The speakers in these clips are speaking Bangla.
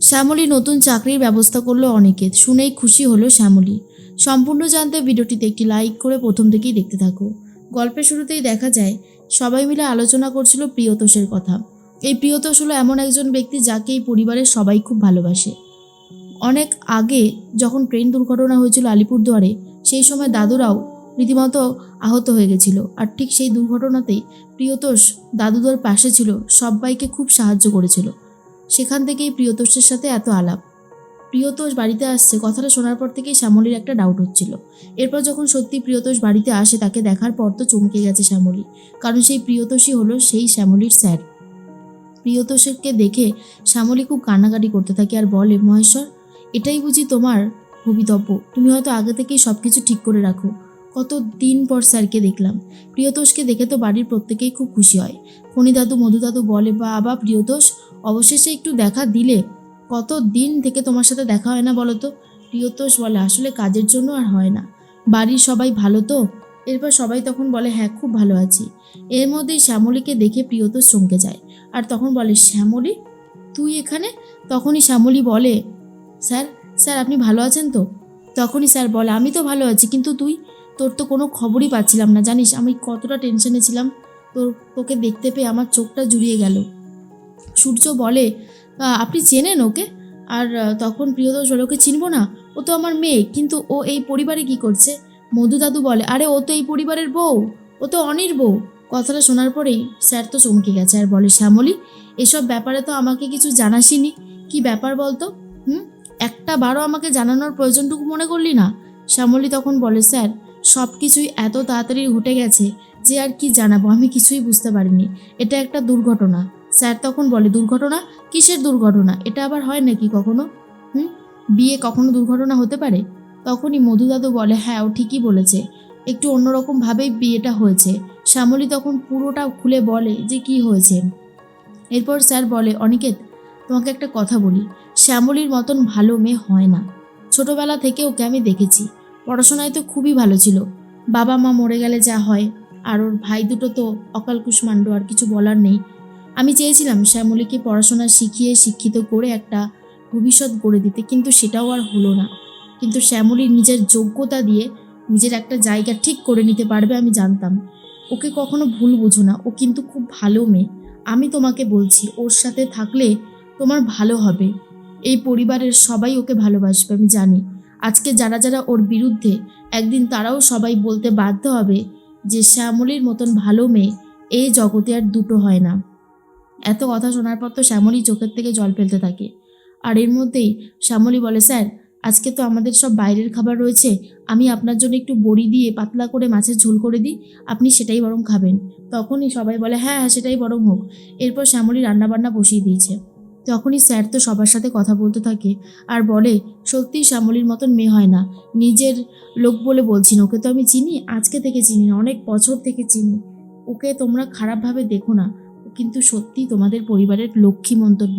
শ্যামলী নতুন চাকরির ব্যবস্থা করল অনেকে শুনেই খুশি হলো শ্যামলী। সম্পূর্ণ জানতে ভিডিওটিতে একটি লাইক করে প্রথম থেকেই দেখতে থাকো। গল্পের শুরুতেই দেখা যায়, সবাই মিলে আলোচনা করছিল প্রিয়তোষের কথা। এই প্রিয়তোষ হলো এমন একজন ব্যক্তি যাকে এই পরিবারের সবাই খুব ভালোবাসে। অনেক আগে যখন ট্রেন দুর্ঘটনা হয়েছিল আলিপুরদুয়ারে, সেই সময় দাদুরাও রীতিমতো আহত হয়ে গেছিল। আর ঠিক সেই দুর্ঘটনাতেই প্রিয়তোষ দাদুদের পাশে ছিল, সবাইকে খুব সাহায্য করেছিল। সেখান থেকেই প্রিয়তোষের সাথে এত আলাপ। প্রিয়তোষ বাড়িতে আসছে, কথাটা শোনার পর থেকেই শ্যামলীর একটা ডাউট হচ্ছিল। এরপর যখন সত্যি প্রিয়তোষ বাড়িতে আসে, তাকে দেখার পর তো চমকে গেছে শ্যামলী, কারণ সেই প্রিয়তোষই হলো সেই শ্যামলীর স্যার। প্রিয়তোষকে দেখে শ্যামলী খুব কান্নাকাটি করতে থাকে আর বলে, মহেশ্বর, এটাই বুঝি তোমার ভবিতব্য। তুমি হয়তো আগে থেকেই সব কিছু ঠিক করে রাখো। কত দিন পর স্যারকে দেখলাম। প্রিয়তোষকে দেখে তো বাড়ির প্রত্যেকেই খুব খুশি হয়। ফণি দাদু মধু দাদু বলে বা আবা প্রিয়তোষ অবশেষে একটু দেখা দিলে কত দিন থেকে তোমার সাথে দেখা হয় না বলো তো? প্রিয়তোষ বলে, আসলে কাজের জন্য আর হয় না। বাড়ির সবাই ভালো তো? এরপর সবাই তখন বলে হ্যাঁ খুব ভালো আছি। এর মধ্যেই শ্যামলীকে দেখে প্রিয়তোষ চমকে যায় আর তখন বলে, শ্যামলী? তুই এখানে? তখনই শ্যামলী বলে, স্যার স্যার, আপনি ভালো আছেন তো? তখনই স্যার বলে, আমি তো ভালো আছি, কিন্তু তুই? তোর তো কোনো খবরই পাচ্ছিলাম না, জানিস? আমি কতটা টেনশনে ছিলাম। তোর, তোকে দেখতে পেয়ে আমার চোখটা জুড়িয়ে গেল। সূর্য বলে আপনি চেনেন ওকে? আর তখন প্রিয়দোষ বলে ওকে চিনবো না। ও তো আমার মেয়ে, কিন্তু ও এই পরিবারে কি করছে? মধু দাদু বলে, আরে, ও তো এই পরিবারের বউ। ও তো অনির বউ। কথাটা শোনার পরেই স্যার তো চমকে গেছে আর বলে, শ্যামলী, এসব ব্যাপারে তো আমাকে কিছু জানাসিনি। কি ব্যাপার বলতো? হুম? একটা বারও আমাকে জানানোর প্রয়োজনটুকু মনে করলি না? শ্যামলী তখন বলে, স্যার সব কিছুই এত তাড়াতাড়ি ঘটে গেছে যে আর কি জানাব? আমি কিছুই বুঝতে পারিনি। এটা একটা দুর্ঘটনা। স্যার তখন বলে, দুর্ঘটনা? কিসের দুর্ঘটনা? এটা আবার হয় নাকি কখনো? হুম? বিয়ে কখনো দুর্ঘটনা হতে পারে? তখনই মধুদাদু বলে হ্যাঁ ও ঠিকই বলেছে। একটু অন্যরকমভাবেই বিয়েটা হয়েছে। শ্যামলী তখন পুরোটা খুলে বলে যে, কি হয়েছে? এরপর স্যার বলে, অনিকেত, তোমাকে একটা কথা বলি। শ্যামলীর মতন ভালো মেয়ে হয় না। ছোটবেলা থেকে ওকে আমি দেখেছি। পড়াশোনায় তো খুবই ভালো ছিল। বাবা মা মরে গেলে যা হয়। আর ওর ভাই দুটো তো অকাল কুষ্মাণ্ড আর কিছু বলার নেই। আমি চেয়েছিলাম শ্যামলীকে পড়াশোনা শিখিয়ে শিক্ষিত করে একটা ভবিষ্যৎ গড়ে দিতে, কিন্তু সেটাও আর হলো না। কিন্তু শ্যামলী নিজের যোগ্যতা দিয়ে নিজের একটা জায়গা ঠিক করে নিতে পারবে আমি জানতাম। ওকে কখনো ভুল বুঝো না, ও কিন্তু খুব ভালো মেয়ে। আমি তোমাকে বলছি, ওর সাথে থাকলে তোমার ভালো হবে। এই পরিবারের সবাই ওকে ভালোবাসবে, আমি জানি। আজকে যারা যারা ওর বিরুদ্ধে, একদিন তারাও সবাই বলতে বাধ্য হবে যে, শ্যামলীর মতন ভালো মেয়ে এই জগতে আর দুটো হয় না। এত কথা শোনার পর তো শ্যামলী চোখের থেকে জল ফেলতে থাকে। আর এর মধ্যেই শ্যামলী বলে, স্যার, আজকে তো আমাদের সব বাইরের খাবার রয়েছে। আমি আপনার জন্য একটু বড়ি দিয়ে পাতলা করে মাছের ঝোল করে দিই। আপনি সেটাই বরং খাবেন। তখনই সবাই বলে হ্যাঁ হ্যাঁ সেটাই বরং হোক। এরপর শ্যামলী রান্নাবান্না বসিয়ে দিয়েছে। তখনই স্যার তো সবার সাথে কথা বলতে থাকে আর বলে সত্যি শ্যামলীর মতন মেয়ে হয় না। নিজের লোক বলে বলছি না। ওকে তো আমি চিনি, আজকে থেকে চিনি না, অনেক বছর থেকে চিনি। ওকে তোমরা খারাপভাবে দেখো না। কিন্তু সত্যি তোমাদের পরিবারের লক্ষ্মী মন্তব্য।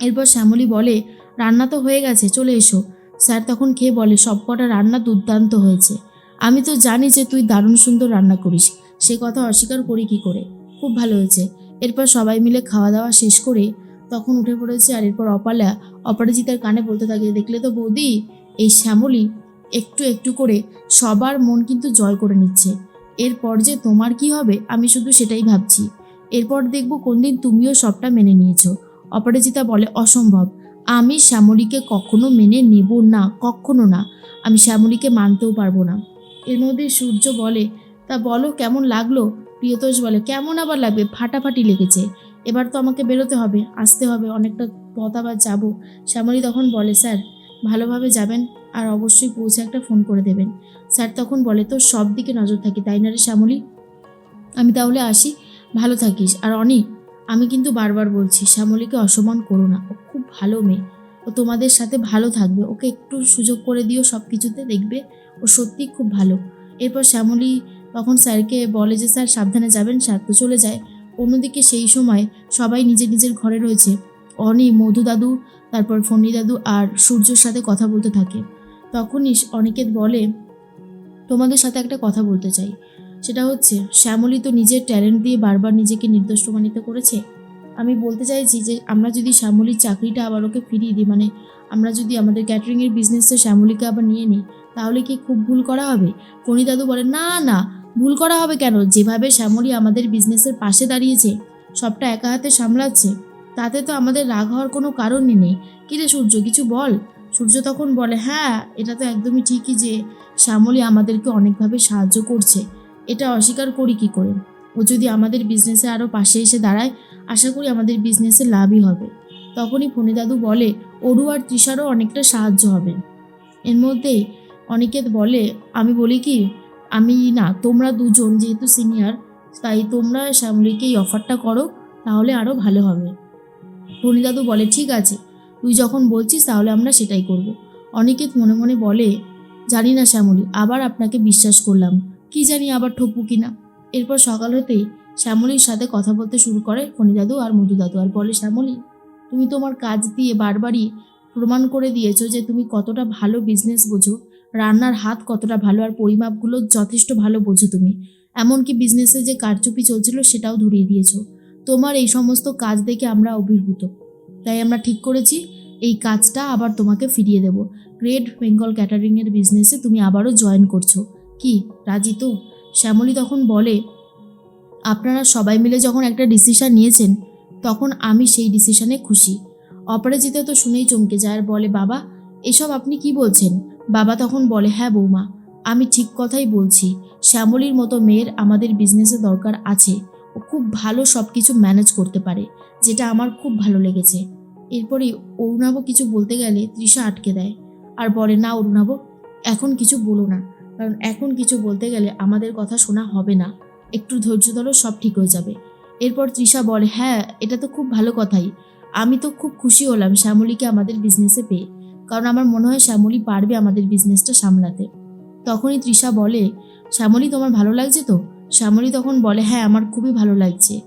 এরপর শ্যামলী বলে, রান্না তো হয়ে গেছে, চলে এসো। স্যার তখন খেয়ে বলে, সব কটা রান্না দুর্দান্ত হয়েছে। আমি তো জানি যে তুই দারুণ সুন্দর রান্না করিস। সে কথা অস্বীকার করি কি করে? খুব ভালো হয়েছে। এরপর সবাই মিলে খাওয়া দাওয়া শেষ করে তখন উঠে পড়েছে আর এরপর অপালা অপরাজিতার কানে বলতে থাকে, দেখলে তো বৌদি? এই শ্যামলী একটু একটু করে সবার মন কিন্তু জয় করে নিচ্ছে। এরপর যে তোমার কি হবে, আমি শুধু সেটাই ভাবছি। এরপর দেখব কোন দিন তুমিও সবটা মেনে নিয়েছো। অপরাজিতা বলে, অসম্ভব। আমি শ্যামলীকে কখনো মেনে নেব না, কখনো না। আমি শ্যামলীকে মানতেও পারব না। এর মধ্যে সূর্য বলে, তা বলো, কেমন লাগল? প্রিয়তোষ বলে, কেমন আবার লাগবে? ফাটাফাটি লেগেছে। এবার তো আমাকে বেরোতে হবে, আসতে হবে, অনেকটা পথ আবার যাব। শ্যামলী তখন বলে, স্যার, ভালোভাবে যাবেন আর অবশ্যই পৌঁছে একটা ফোন করে দেবেন। স্যার তখন বলে, তোর সব দিকে নজর থাকি, তাই না রে শ্যামলী? আমি তাহলে আসি। ভালো থাকিস। আর অনি আমি কিন্তু বারবার বলছি, শ্যামলীকে অসম্মান করো না। ও খুব ভালো মেয়ে। ও তোমাদের সাথে ভালো থাকবে। ওকে একটু সুযোগ করে দিও সব কিছুতে দেখবে ও সত্যি খুব ভালো। এরপর শ্যামলী তখন স্যারকে বলে যে, স্যার, সাবধানে যাবেন, স্যার তো চলে যায়। অন্যদিকে সেই সময় সবাই নিজের নিজের ঘরে রয়েছে। অনি, মধু দাদু, তারপর ফণি দাদু আর সূর্যর সাথে কথা বলতে থাকে। তখনই অনিকেত বলে, তোমাদের সাথে একটা কথা বলতে চাই। সেটা হচ্ছে, শ্যামলী তো নিজের ট্যালেন্ট দিয়ে বারবার নিজেকে নির্দোষ প্রমাণিত করেছে। আমি বলতে চাইছি যে, আমরা যদি শ্যামলির চাকরিটা আবার ওকে ফিরিয়ে দিই মানে আমরা যদি আমাদের ক্যাটারিংয়ের বিজনেসে শ্যামলিকে আবার নিয়ে নিই, তাহলে কি খুব ভুল করা হবে? ফণি দাদু বলে, না না, ভুল করা হবে কেন? যেভাবে শ্যামলী আমাদের বিজনেসের পাশে দাঁড়িয়েছে, সবটা একা হাতে সামলাচ্ছে, তাতে তো আমাদের রাগ হওয়ার কোনো কারণই নেই। কিরে সূর্য, কিছু বল? সূর্য তখন বলে হ্যাঁ এটা তো একদমই ঠিকই যে, শ্যামলী আমাদেরকে অনেকভাবে সাহায্য করছে। এটা অস্বীকার করি কি করে? ও যদি আমাদের বিজনেসে আরও পাশে এসে দাঁড়ায়, আশা করি আমাদের বিজনেসে লাভই হবে। তখনই ফণি দাদু বলে, অরু আর তৃষারও অনেকটা সাহায্য হবে। এর মধ্যেই অনিকেত বলে, আমি বলি কি, আমি না, তোমরা দুজন যেহেতু সিনিয়র তাই তোমরা শ্যামলীকে এই অফারটা করো, তাহলে আরও ভালো হবে। দাদু বলে, ঠিক আছে, তুই যখন বলছিস তাহলে আমরা সেটাই করব। অনিকেত মনে মনে বলে, জানি না শ্যামলী, আবার আপনাকে বিশ্বাস করলাম। কি জানি আবার ঠকবো কিনা। এরপর সকাল হতেই শ্যামলীর সাথে কথা বলতে শুরু করে ফণি দাদু আর মধু দাদু আর বলে, শ্যামলী, তুমি তোমার কাজ দিয়ে বারবারই প্রমাণ করে দিয়েছ যে তুমি কতটা ভালো বিজনেস বোঝো। রান্নার হাত কতটা ভালো আর পরিমাপগুলো যথেষ্ট ভালো বোঝো তুমি। এমনকি বিজনেসে যে কারচুপি চলছিল সেটাও ধরিয়ে দিয়েছ। তোমার এই সমস্ত কাজ দেখে আমরা অভিভূত। তাই আমরা ঠিক করেছি, এই কাজটা আবার তোমাকে ফিরিয়ে দেব। গ্রেট বেঙ্গল ক্যাটারিংয়ের বিজনেসে তুমি আবারও জয়েন করছ। কি, রাজি তো? শ্যামলী তখন বলে, আপনারা সবাই মিলে যখন একটা ডিসিশন নিয়েছেন, তখন আমি সেই ডিসিশনে খুশি। অপরাজিতা তো শুনেই চমকে যায় আর বলে, বাবা, এসব আপনি কি বলছেন? বাবা তখন বলে হ্যাঁ বৌমা, আমি ঠিক কথাই বলছি। শ্যামলীর মতো মেয়ের আমাদের বিজনেসে দরকার আছে। ও খুব ভালো সব কিছু ম্যানেজ করতে পারে, যেটা আমার খুব ভালো লেগেছে। এরপরেই অরুণাভ কিছু বলতে গেলে তৃষা আটকে দেয়। আর বলে, না অরুণাভ এখন কিছু বলো না। কারণ এখন কিছু বলতে গেলে আমাদের কথা শোনা হবে না। একটু ধৈর্য ধরো, সব ঠিক হয়ে যাবে। এরপর তৃষা বলে হ্যাঁ এটা তো খুব ভালো কথাই। আমি তো খুব খুশি হলাম শ্যামলীকে আমাদের বিজনেসে পেয়ে। কারণ আমার মনে হয় শ্যামলী পারবে আমাদের বিজনেসটা সামলাতে। তখনই তৃষা বলে, শ্যামলী, তোমার ভালো লাগছে তো? শ্যামলী তখন বলে হ্যাঁ আমার খুবই ভালো লাগছে।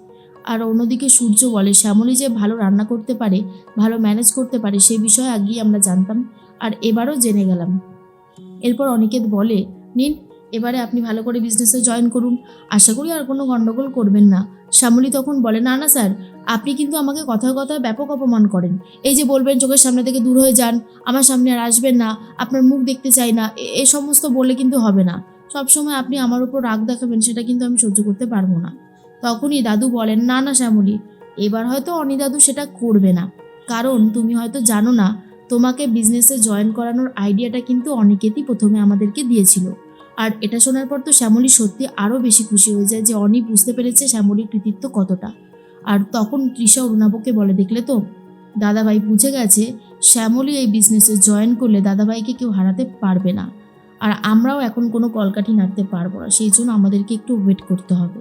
আর অন্যদিকে সূর্য বলে, শ্যামলী যে ভালো রান্না করতে পারে, ভালো ম্যানেজ করতে পারে, সে বিষয়ে আগেই আমরা জানতাম আর এবারও জেনে গেলাম। এরপর অনিকেত বলে নিন, এবারে আপনি ভালো করে বিজনেসে জয়েন করুন। আশা করি আর কোনো গণ্ডগোল করবেন না। শ্যামলী তখন বলে, না না স্যার আপনি কিন্তু আমাকে কথায় কথায় ব্যাপক অপমান করেন। এই যে বলবেন, চোখের সামনে থেকে দূর হয়ে যান, আমার সামনে আর আসবেন না, আপনার মুখ দেখতে চাই না, এ- সমস্ত বললে কিন্তু হবে না। সবসময় আপনি আমার উপর রাগ দেখাবেন, সেটা কিন্তু আমি সহ্য করতে পারব না। তখনই দাদু বলেন, না না, শ্যামলী, এবার হয়তো অনি দাদু সেটা করবে না। কারণ তুমি হয়তো জানো না তোমাকে বিজনেসে জয়েন করানোর আইডিয়াটা কিন্তু অনিকেতই প্রথমে আমাদেরকে দিয়েছিল। আর এটা শোনার পর তো শ্যামলী সত্যি আরও বেশি খুশি হয়ে যায় যে অনি বুঝতে পেরেছে শ্যামলীর কৃতিত্ব কতটা। আর তখন তৃষা অরুণাবকে বলে, দেখলে তো? দাদাভাই বুঝে গেছে শ্যামলী এই বিজনেসে জয়েন করলে দাদাভাইকে কেউ হারাতে পারবে না। আর আমরাও এখন কোনো কলকাঠি নাড়তে পারব না। সেই জন্য আমাদেরকে একটু ওয়েট করতে হবে।